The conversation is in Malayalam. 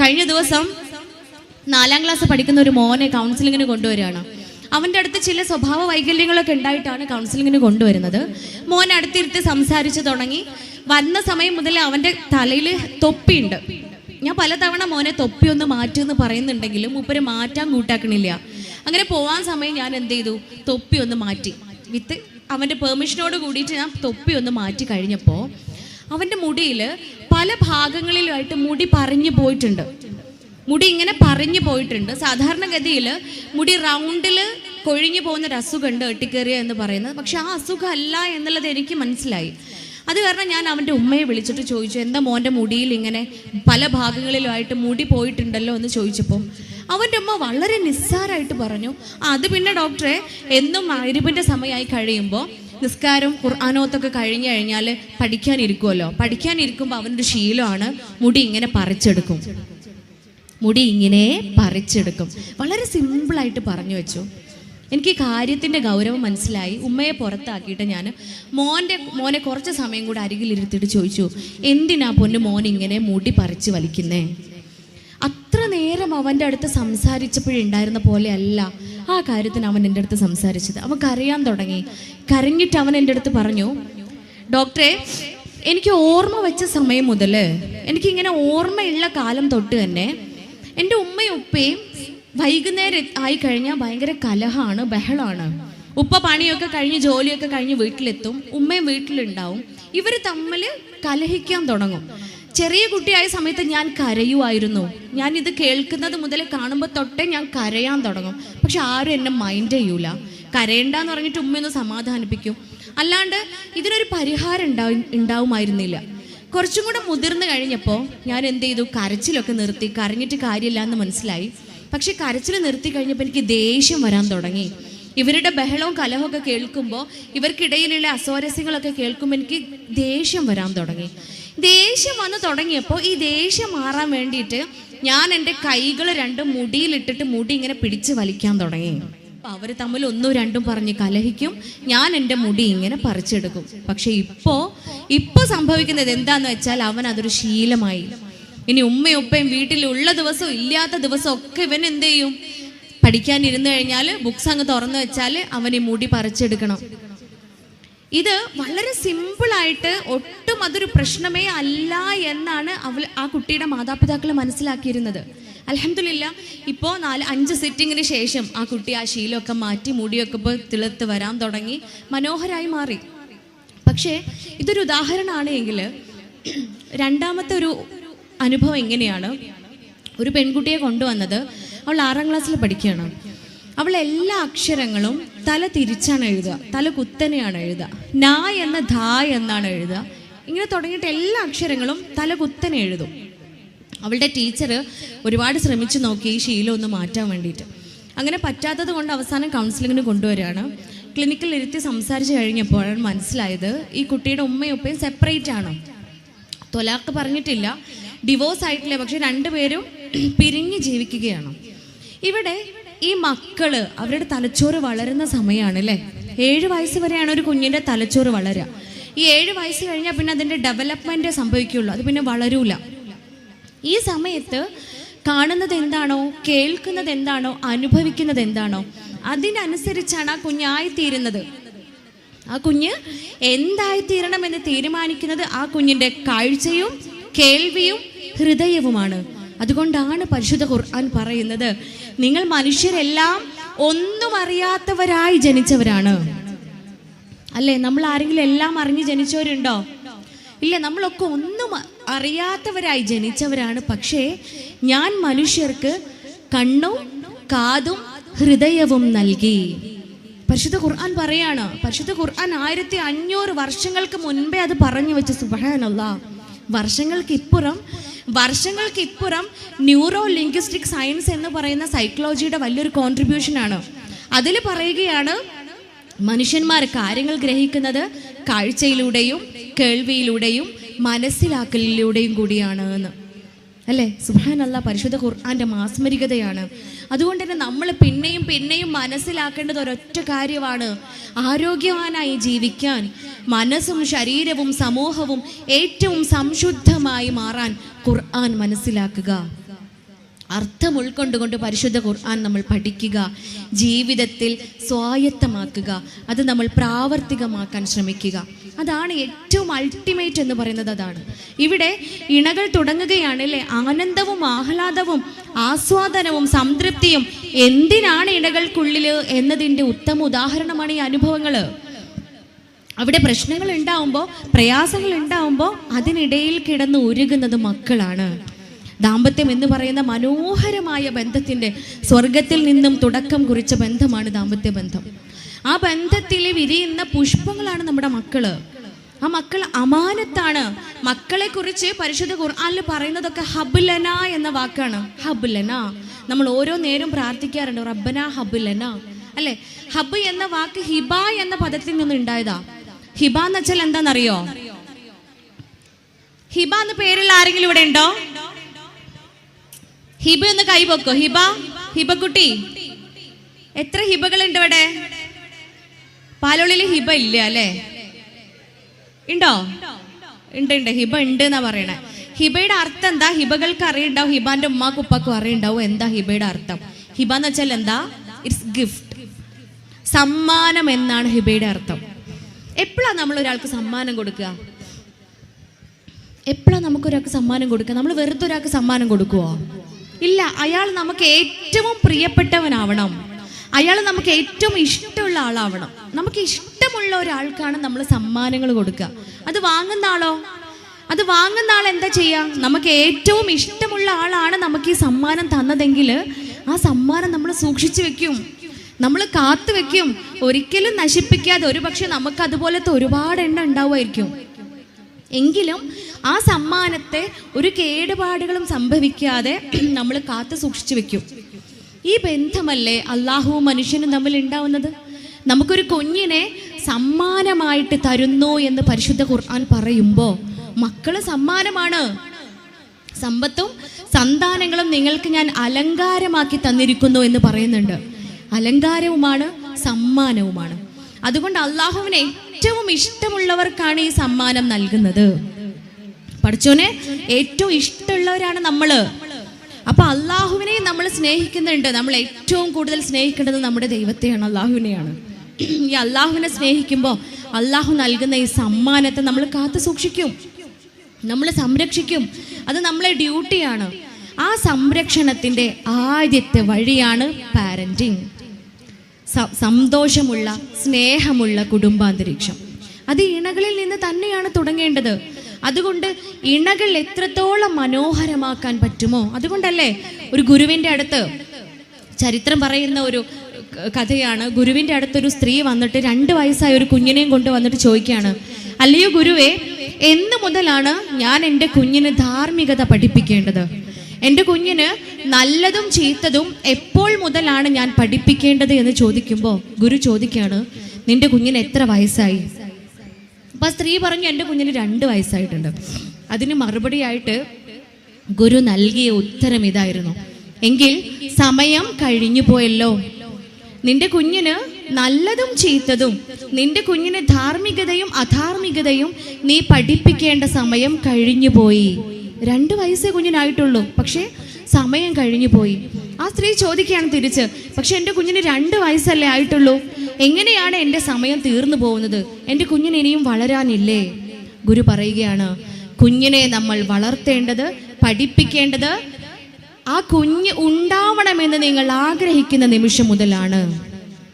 കഴിഞ്ഞ ദിവസം നാലാം ക്ലാസ് പഠിക്കുന്ന ഒരു മോനെ കൗൺസിലിങ്ങിന് കൊണ്ടുവരികയാണ്. അവന്റെ അടുത്ത് ചില സ്വഭാവ വൈകല്യങ്ങളൊക്കെ ഉണ്ടായിട്ടാണ് കൗൺസിലിങ്ങിന് കൊണ്ടുവരുന്നത്. മോൻ അടുത്തിരുത്തി സംസാരിച്ചു തുടങ്ങി. വന്ന സമയം മുതൽ അവന്റെ തലയിൽ തൊപ്പിയുണ്ട്. ഞാൻ പലതവണ മോനെ തൊപ്പി ഒന്ന് മാറ്റുമെന്ന് പറയുന്നുണ്ടെങ്കിലും മൂപ്പര് മാറ്റാൻ കൂട്ടാക്കണില്ല. അങ്ങനെ പോവാൻ സമയം ഞാൻ എന്ത് ചെയ്തു? തൊപ്പി ഒന്ന് മാറ്റി. വിത്ത് അവന്റെ പെർമിഷനോട് കൂടിയിട്ട് ഞാൻ തൊപ്പി ഒന്ന് മാറ്റി കഴിഞ്ഞപ്പോൾ അവന്റെ മുടിയിൽ പല ഭാഗങ്ങളിലുമായിട്ട് മുടി പറഞ്ഞു പോയിട്ടുണ്ട്. മുടി ഇങ്ങനെ പറഞ്ഞു പോയിട്ടുണ്ട്. സാധാരണഗതിയിൽ മുടി റൗണ്ടിൽ കൊഴിഞ്ഞു പോകുന്ന ഒരു അസുഖമുണ്ട് എട്ടിക്കേറിയ എന്ന് പറയുന്നത്. പക്ഷെ ആ അസുഖം അല്ല എന്നുള്ളത് എനിക്ക് മനസ്സിലായി. അത് കാരണം ഞാൻ അവന്റെ ഉമ്മയെ വിളിച്ചിട്ട് ചോദിച്ചു എന്താ മോന്റെ മുടിയിൽ ഇങ്ങനെ പല ഭാഗങ്ങളിലുമായിട്ട് മുടി പോയിട്ടുണ്ടല്ലോ? എന്ന് ചോദിച്ചപ്പോൾ അവന്റെ ഉമ്മ വളരെ നിസ്സാരമായിട്ട് പറഞ്ഞു അത് പിന്നെ ഡോക്ടറെ എന്നും അരിപ്പിന്റെ സമയമായി കഴിയുമ്പോൾ നിസ്കാരം ഖുർആാനോത്തൊക്കെ കഴിഞ്ഞു കഴിഞ്ഞാൽ പഠിക്കാനിരിക്കുമല്ലോ പഠിക്കാനിരിക്കുമ്പോൾ അവനൊരു ശീലമാണ് മുടി ഇങ്ങനെ പറിച്ചെടുക്കും. മുടി ഇങ്ങനെ പറിച്ചെടുക്കും. വളരെ സിമ്പിളായിട്ട് പറഞ്ഞു വെച്ചു. എനിക്ക് കാര്യത്തിന്റെ ഗൗരവം മനസ്സിലായി. ഉമ്മയെ പുറത്താക്കിയിട്ട് ഞാൻ മോന്റെ മോനെ കുറച്ച് സമയം കൂടെ അരികിലിരുത്തിയിട്ട് ചോദിച്ചു എന്തിനാ പൊന്ന് മോൻ ഇങ്ങനെ മുടി പറിച്ച് വലിക്കുന്നേ? അവന്റെ അടുത്ത് സംസാരിച്ചപ്പോഴുണ്ടായിരുന്ന പോലെയല്ല ആ കാര്യത്തിന് അവൻ എന്റെ അടുത്ത് സംസാരിച്ചത്. അവൻ കരയാൻ തുടങ്ങി. കരഞ്ഞിട്ട് അവൻ എന്റെ അടുത്ത് പറഞ്ഞു ഡോക്ടറെ എനിക്ക് ഓർമ്മ വെച്ച സമയം മുതൽ എനിക്കിങ്ങനെ ഓർമ്മയുള്ള കാലം തൊട്ട് തന്നെ എന്റെ ഉമ്മയും ഉപ്പയും വൈകുന്നേരം ആയി കഴിഞ്ഞാൽ ഭയങ്കര കലഹമാണ് ബഹളമാണ്. ഉപ്പ പണിയൊക്കെ കഴിഞ്ഞ് ജോലിയൊക്കെ കഴിഞ്ഞ് വീട്ടിലെത്തും ഉമ്മയും വീട്ടിലുണ്ടാവും. ഇവർ തമ്മിൽ കലഹിക്കാൻ തുടങ്ങും. ചെറിയ കുട്ടിയായ സമയത്ത് ഞാൻ കരയുമായിരുന്നു. ഞാൻ ഇത് കേൾക്കുന്നത് മുതൽ കാണുമ്പോൾ തൊട്ടേ ഞാൻ കരയാൻ തുടങ്ങും. പക്ഷെ ആരും എന്നെ മൈൻഡ് ചെയ്യൂല. കരയണ്ടെന്ന് പറഞ്ഞിട്ട് ഉമ്മയൊന്ന് സമാധാനിപ്പിക്കും. അല്ലാണ്ട് ഇതിനൊരു പരിഹാരം ഉണ്ടാവും ഉണ്ടാവുമായിരുന്നില്ല. കുറച്ചും കൂടെ മുതിർന്നു കഴിഞ്ഞപ്പോൾ ഞാൻ എന്ത് ചെയ്തു? കരച്ചിലൊക്കെ നിർത്തി. കരഞ്ഞിട്ട് കാര്യമില്ല എന്ന് മനസ്സിലായി. പക്ഷെ കരച്ചിൽ നിർത്തി കഴിഞ്ഞപ്പോൾ എനിക്ക് ദേഷ്യം വരാൻ തുടങ്ങി. ഇവരുടെ ബഹളവും കലഹവും ഒക്കെ കേൾക്കുമ്പോൾ ഇവർക്കിടയിലുള്ള അസ്വാരസ്യങ്ങളൊക്കെ കേൾക്കുമ്പോൾ എനിക്ക് ദേഷ്യം വരാൻ തുടങ്ങി. ദേഷ്യം വന്ന് തുടങ്ങിയപ്പോൾ ഈ ദേഷ്യം മാറാൻ വേണ്ടിയിട്ട് ഞാൻ എന്റെ കൈകൾ രണ്ടും മുടിയിലിട്ടിട്ട് മുടി ഇങ്ങനെ പിടിച്ച് വലിക്കാൻ തുടങ്ങി. അവർ തമ്മിൽ ഒന്നും രണ്ടും പറഞ്ഞ് കലഹിക്കും. ഞാൻ എന്റെ മുടി ഇങ്ങനെ പറിച്ചെടുക്കും. പക്ഷെ ഇപ്പോൾ ഇപ്പോൾ സംഭവിക്കുന്നത് എന്താന്ന് വെച്ചാൽ അവൻ അതൊരു ശീലമായി. ഇനി ഉമ്മയും ഉപ്പയും വീട്ടിലുള്ള ദിവസവും ഇല്ലാത്ത ദിവസവും ഒക്കെ ഇവൻ എന്ത് ചെയ്യും? പഠിക്കാൻ ഇരുന്ന് കഴിഞ്ഞാൽ ബുക്സ് അങ്ങ് തുറന്നു വെച്ചാൽ അവൻ ഈ മുടി പറിച്ചെടുക്കണം. ഇത് വളരെ സിമ്പിളായിട്ട് ഒട്ടും അതൊരു പ്രശ്നമേ അല്ല എന്നാണ് അവൾ ആ കുട്ടിയുടെ മാതാപിതാക്കൾ മനസ്സിലാക്കിയിരുന്നത്. അലഹമില്ല ഇപ്പോൾ നാല് അഞ്ച് സിറ്റിങ്ങിന് ശേഷം ആ കുട്ടി ആ ശീലമൊക്കെ മാറ്റി മുടിയൊക്കെ ഇപ്പോൾ തിളത്ത് വരാൻ തുടങ്ങി മനോഹരായി മാറി. പക്ഷേ ഇതൊരു ഉദാഹരണമാണ് എങ്കിൽ രണ്ടാമത്തെ ഒരു അനുഭവം എങ്ങനെയാണ്? ഒരു പെൺകുട്ടിയെ കൊണ്ടുവന്നത് അവൾ ആറാം ക്ലാസ്സിൽ പഠിക്കുകയാണ്. അവൾ എല്ലാ അക്ഷരങ്ങളും തല തിരിച്ചാണ് എഴുതുക. തല കുത്തനെയാണ് എഴുതുക. നാ എന്ന ധാ എന്നാണ് എഴുതുക. ഇങ്ങനെ തുടങ്ങിയിട്ട് എല്ലാ അക്ഷരങ്ങളും തല കുത്തനെ എഴുതും. അവളുടെ ടീച്ചർ ഒരുപാട് ശ്രമിച്ചു നോക്കി ഈ ശീലം ഒന്ന് മാറ്റാൻ വേണ്ടിയിട്ട്. അങ്ങനെ പറ്റാത്തത് കൊണ്ട് അവസാനം കൗൺസിലിങ്ങിന് കൊണ്ടുവരികയാണ്. ക്ലിനിക്കിൽ ഇരുത്തി സംസാരിച്ച് കഴിഞ്ഞപ്പോഴാണ് മനസ്സിലായത് ഈ കുട്ടിയുടെ ഉമ്മയും ഉപ്പയും സെപ്പറേറ്റ് ആണ്. തൊലാക്ക് പറഞ്ഞിട്ടില്ല. ഡിവോഴ്സ് ആയിട്ടില്ല. പക്ഷെ രണ്ടുപേരും പിരിഞ്ഞ് ജീവിക്കുകയാണ്. ഇവിടെ ഈ മക്കൾ അവരുടെ തലച്ചോറ് വളരുന്ന സമയമാണ് അല്ലേ ഏഴ് വയസ്സ് വരെയാണ് ഒരു കുഞ്ഞിന്റെ തലച്ചോറ് വളരുക. ഈ ഏഴ് വയസ്സ് കഴിഞ്ഞാൽ പിന്നെ അതിന്റെ ഡെവലപ്മെന്റ് സംഭവിക്കുള്ളൂ അത് പിന്നെ വളരൂല. ഈ സമയത്ത് കാണുന്നത് എന്താണോ കേൾക്കുന്നത് എന്താണോ അനുഭവിക്കുന്നത് എന്താണോ അതിനനുസരിച്ചാണ് ആ കുഞ്ഞായിത്തീരുന്നത് ആ കുഞ്ഞ് എന്തായിത്തീരണം എന്ന് തീരുമാനിക്കുന്നത് ആ കുഞ്ഞിന്റെ കാഴ്ചയും കേൾവിയും ഹൃദയവുമാണ്. അതുകൊണ്ടാണ് പരിശുദ്ധ ഖുർആൻ പറയുന്നത്. നിങ്ങൾ മനുഷ്യരെല്ലാം ഒന്നും അറിയാത്തവരായി ജനിച്ചവരാണ്. അല്ലേ? നമ്മൾ ആരെങ്കിലും എല്ലാം അറിഞ്ഞ് ജനിച്ചവരുണ്ടോ? ഇല്ല നമ്മളൊക്കെ ഒന്നും അറിയാത്തവരായി ജനിച്ചവരാണ്. പക്ഷേ ഞാൻ മനുഷ്യർക്ക് കണ്ണും കാതും ഹൃദയവും നൽകി. പരിശുദ്ധ ഖുർആൻ പറയാണ്. പരിശുദ്ധ ഖുർആൻ ആയിരത്തി അഞ്ഞൂറ് വർഷങ്ങൾക്ക് മുൻപേ അത് പറഞ്ഞു വെച്ച. സുബാനുള്ള വർഷങ്ങൾക്ക് ഇപ്പുറം വർഷങ്ങൾക്ക് ഇപ്പുറം ന്യൂറോ ലിംഗ്വിസ്റ്റിക് സയൻസ് എന്ന് പറയുന്ന സൈക്കോളജിയുടെ വലിയൊരു കോൺട്രിബ്യൂഷൻ ആണ്. അതിൽ പറയുകയാണ് മനുഷ്യന്മാർ കാര്യങ്ങൾ ഗ്രഹിക്കുന്നത് കാഴ്ചയിലൂടെയും കേൾവിയിലൂടെയും മനസ്സിലാക്കലിലൂടെയും കൂടിയാണ് എന്ന്. അല്ലേ? സുഹാനല്ല പരിശുദ്ധ ഖുർആാന്റെ മാസ്മരികതയാണ്. അതുകൊണ്ട് തന്നെ നമ്മൾ പിന്നെയും പിന്നെയും മനസ്സിലാക്കേണ്ടത് ഒരൊറ്റ കാര്യമാണ്. ആരോഗ്യവാനായി ജീവിക്കാൻ മനസ്സും ശരീരവും സമൂഹവും ഏറ്റവും സംശുദ്ധമായി മാറാൻ ഖുർആൻ മനസ്സിലാക്കുക. അർത്ഥം ഉൾക്കൊണ്ടുകൊണ്ട് പരിശുദ്ധ ഖുർആൻ നമ്മൾ പഠിക്കുക. ജീവിതത്തിൽ സ്വായത്തമാക്കുക. അത് നമ്മൾ പ്രാവർത്തികമാക്കാൻ ശ്രമിക്കുക. അതാണ് ഏറ്റവും അൾട്ടിമേറ്റ് എന്ന് പറയുന്നത് അതാണ്. ഇവിടെ ഇണകൾ തുടങ്ങുകയാണ് അല്ലേ ആനന്ദവും ആഹ്ലാദവും ആസ്വാദനവും സംതൃപ്തിയും എന്തിനാണ് ഇണകൾക്കുള്ളിൽ എന്നതിന്റെ ഉത്തമ ഉദാഹരണമാണ് ഈ അനുഭവങ്ങൾ അവിടെ പ്രശ്നങ്ങൾ ഉണ്ടാവുമ്പോൾ പ്രയാസങ്ങൾ ഉണ്ടാവുമ്പോൾ അതിനിടയിൽ കിടന്ന് ഉരുകുന്നത് മക്കളാണ്. ദാമ്പത്യം എന്ന് പറയുന്ന മനോഹരമായ ബന്ധത്തിന്റെ സ്വർഗത്തിൽ നിന്നും തുടക്കം കുറിച്ച ബന്ധമാണ് ദാമ്പത്യ ബന്ധം. ആ ബന്ധത്തിൽ വിരിയുന്ന പുഷ്പങ്ങളാണ് നമ്മുടെ മക്കൾ. ആ മക്കൾ അമാനത്താണ്. മക്കളെ കുറിച്ച് പരിശുദ്ധ ഖുർആനിൽ പറയുന്നതൊക്കെ ഹബുലന എന്ന വാക്കാണ്. ഹബുലന. നമ്മൾ ഓരോ നേരം പ്രാർത്ഥിക്കാറുണ്ട്. റബ്ബന ഹബുലന. അല്ലെ? ഹബ് എന്ന വാക്ക് ഹിബ എന്ന പദത്തിൽ നിന്ന് ഉണ്ടായതാ ഹിബ എന്ന് വെച്ചാൽ എന്താണെന്നറിയോ? ഹിബ എന്ന് പേരുള്ള ആരെങ്കിലും ഇവിടെ ഉണ്ടോ? ഹിബ ഒന്ന് കൈപൊക്കോ ഹിബ ഹിബക്കുട്ടി. എത്ര ഹിബകളുണ്ട് ഇവിടെ? പാലോളിൽ ഹിബ ഇല്ല അല്ലേ? ഉണ്ടോ? ഉണ്ട് ഉണ്ട്. ഹിബ ഉണ്ട് എന്നാ പറയണേ. ഹിബയുടെ അർത്ഥം എന്താ? ഹിബകൾക്ക് അറിയുണ്ടാവും. ഹിബാന്റെ ഉമ്മാക്കും ഉപ്പാക്കും അറിയുണ്ടാവും. എന്താ ഹിബയുടെ അർത്ഥം? ഹിബ എന്ന് വെച്ചാൽ എന്താ? ഇറ്റ്സ് ഗിഫ്റ്റ് സമ്മാനം എന്നാണ് ഹിബയുടെ അർത്ഥം. എപ്പോഴാണ് നമ്മൾ ഒരാൾക്ക് സമ്മാനം കൊടുക്കുക? എപ്പോഴാണ് നമുക്ക് ഒരാൾക്ക് സമ്മാനം കൊടുക്കുക? നമ്മൾ വെറുതെ ഒരാൾക്ക് സമ്മാനം കൊടുക്കുവോ? ഇല്ല അയാൾ നമുക്ക് ഏറ്റവും പ്രിയപ്പെട്ടവനാവണം. അയാൾ നമുക്ക് ഏറ്റവും ഇഷ്ടമുള്ള ആളാവണം. നമുക്ക് ഇഷ്ടമുള്ള ഒരാൾക്കാണ് നമ്മൾ സമ്മാനങ്ങൾ കൊടുക്കുക. അത് വാങ്ങുന്ന ആളോ? അത് വാങ്ങുന്ന ആൾ എന്താ ചെയ്യുക? നമുക്ക് ഏറ്റവും ഇഷ്ടമുള്ള ആളാണ് നമുക്ക് ഈ സമ്മാനം തന്നതെങ്കിൽ ആ സമ്മാനം നമ്മൾ സൂക്ഷിച്ചു വെക്കും. നമ്മൾ കാത്തു വെക്കും. ഒരിക്കലും നശിപ്പിക്കാതെ ഒരു പക്ഷെ നമുക്ക് അതുപോലത്തെ ഒരുപാട് എണ്ണ ഉണ്ടാവുമായിരിക്കും. എങ്കിലും ആ സമ്മാനത്തെ ഒരു കേടുപാടുകളും സംഭവിക്കാതെ നമ്മൾ കാത്തു സൂക്ഷിച്ചു വെക്കും. ഈ ബന്ധമല്ലേ അള്ളാഹുവും മനുഷ്യനും തമ്മിൽ ഉണ്ടാവുന്നത്? നമുക്കൊരു കുഞ്ഞിനെ സമ്മാനമായിട്ട് തരുന്നു എന്ന് പരിശുദ്ധ ഖുർആൻ പറയുമ്പോൾ മക്കൾ സമ്മാനമാണ്. സമ്പത്തും സന്താനങ്ങളും നിങ്ങൾക്ക് ഞാൻ അലങ്കാരമാക്കി തന്നിരിക്കുന്നു എന്ന് പറയുന്നുണ്ട്. അലങ്കാരവുമാണ് സമ്മാനവുമാണ്. അതുകൊണ്ട് അള്ളാഹുവിന് ഏറ്റവും ഇഷ്ടമുള്ളവർക്കാണ് ഈ സമ്മാനം നൽകുന്നത്. പഠിച്ചോനെ ഏറ്റവും ഇഷ്ടമുള്ളവരാണ് നമ്മൾ. അപ്പൊ അള്ളാഹുവിനെ നമ്മൾ സ്നേഹിക്കുന്നുണ്ട്. നമ്മൾ ഏറ്റവും കൂടുതൽ സ്നേഹിക്കേണ്ടത് നമ്മുടെ ദൈവത്തെയാണ് അള്ളാഹുവിനെയാണ്. ഈ അള്ളാഹുവിനെ സ്നേഹിക്കുമ്പോൾ അള്ളാഹു നൽകുന്ന ഈ സമ്മാനത്തെ നമ്മൾ കാത്തു സൂക്ഷിക്കും. നമ്മൾ സംരക്ഷിക്കും. അത് നമ്മളെ ഡ്യൂട്ടിയാണ്. ആ സംരക്ഷണത്തിന്റെ ആദ്യത്തെ വഴിയാണ് പാരന്റിങ് സന്തോഷമുള്ള സ്നേഹമുള്ള കുടുംബാന്തരീക്ഷം. അത് ഇണകളിൽ നിന്ന് തന്നെയാണ് തുടങ്ങേണ്ടത്. അതുകൊണ്ട് ഇണകൾ എത്രത്തോളം മനോഹരമാക്കാൻ പറ്റുമോ? അതുകൊണ്ടല്ലേ ഒരു ഗുരുവിന്റെ അടുത്ത് ചരിത്രം പറയുന്ന ഒരു കഥയാണ്. ഗുരുവിന്റെ അടുത്തൊരു സ്ത്രീ വന്നിട്ട് രണ്ട് വയസ്സായ ഒരു കുഞ്ഞിനെയും കൊണ്ട് വന്നിട്ട് ചോദിക്കുകയാണ് അല്ലയോ ഗുരുവേ എന്ന് മുതലാണ് ഞാൻ എന്റെ കുഞ്ഞിന് ധാർമ്മികത പഠിപ്പിക്കേണ്ടത്? എന്റെ കുഞ്ഞിന് നല്ലതും ചീത്തതും എപ്പോൾ മുതലാണ് ഞാൻ പഠിപ്പിക്കേണ്ടത് എന്ന് ചോദിക്കുമ്പോൾ ഗുരു ചോദിക്കുകയാണ് നിന്റെ കുഞ്ഞിന് എത്ര വയസ്സായി? അപ്പം സ്ത്രീ പറഞ്ഞു എന്റെ കുഞ്ഞിന് രണ്ട് വയസ്സായിട്ടുണ്ട്. അതിന് മറുപടിയായിട്ട് ഗുരു നൽകിയ ഉത്തരം ഇതായിരുന്നു. എങ്കിൽ സമയം കഴിഞ്ഞു പോയല്ലോ. നിന്റെ കുഞ്ഞിന് നല്ലതും ചീത്തതും നിന്റെ കുഞ്ഞിന് ധാർമ്മികതയും അധാർമികതയും നീ പഠിപ്പിക്കേണ്ട സമയം കഴിഞ്ഞു പോയി. രണ്ട് വയസ്സേ കുഞ്ഞിനായിട്ടുള്ളൂ. പക്ഷേ സമയം കഴിഞ്ഞു പോയി. ആ സ്ത്രീ ചോദിക്കുകയാണ് തിരിച്ച് പക്ഷെ എന്റെ കുഞ്ഞിന് രണ്ട് വയസ്സല്ലേ ആയിട്ടുള്ളൂ? എങ്ങനെയാണ് എന്റെ സമയം തീർന്നു പോകുന്നത്? എന്റെ കുഞ്ഞിന് ഇനിയും വളരാനില്ലേ? ഗുരു പറയുകയാണ് കുഞ്ഞിനെ നമ്മൾ വളർത്തേണ്ടത് പഠിപ്പിക്കേണ്ടത് ആ കുഞ്ഞ് ഉണ്ടാവണമെന്ന് നിങ്ങൾ ആഗ്രഹിക്കുന്ന നിമിഷം മുതലാണ്.